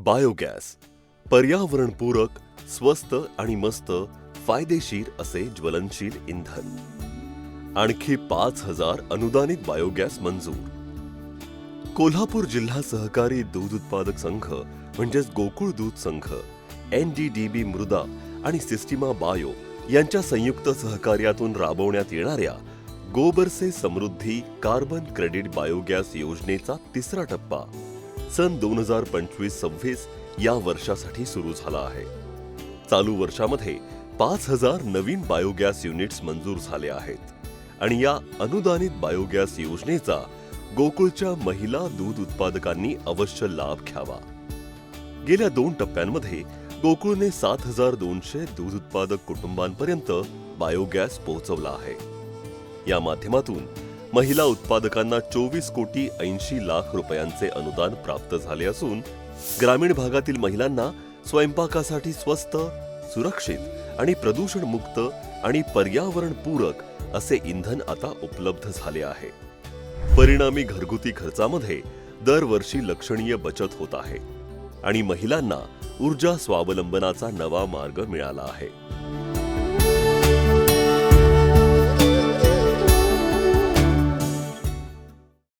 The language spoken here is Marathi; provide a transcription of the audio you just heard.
बायोगॅस. पर्यावरणपूरक स्वस्त आणि मस्त फायदेशीर असे ज्वलनशील इंधन. आणखी पाच हजार अनुदानित बायोगॅस मंजूर. कोल्हापूर जिल्हा सहकारी दूध उत्पादक संघ म्हणजेच गोकुळ दूध संघ एन डी डी बी मृदा आणि सिस्टिमा बायो यांच्या संयुक्त सहकार्यातून राबवण्यात येणाऱ्या गोबरसे समृद्धी कार्बन क्रेडिट बायोगॅस योजनेचा तिसरा टप्पा. सन दोन हजार पंचवीस सव्वीस या वर्षासाठी सुरू झाला आहे. चालू वर्षामध्ये पाच हजार नवीन बायोगॅस युनिट्स मंजूर झाले आहेत आणि या अनुदानित बायोगॅस योजनेचा गोकुळच्या महिला दूध उत्पादकांनी अवश्य लाभ घ्यावा. गेल्या दोन टप्प्यांमध्ये गोकुळने सात हजार दोनशे दूध उत्पादक कुटुंबांपर्यंत बायोगॅस पोहोचवला आहे. या माध्यमातून महिला उत्पादकांना चोवीस कोटी ऐंशी लाख रुपयांचे अनुदान प्राप्त झाले असून ग्रामीण भागातील महिलांना स्वयंपाकासाठी स्वस्त सुरक्षित आणि प्रदूषण मुक्त आणि पर्यावरण पूरक असे इंधन आता उपलब्ध झाले आहे. परिणामी घरगुती खर्चामध्ये दरवर्षी लक्षणीय बचत होत आहे आणि महिलांना ऊर्जा स्वावलंबनाचा नवा मार्ग मिळाला आहे.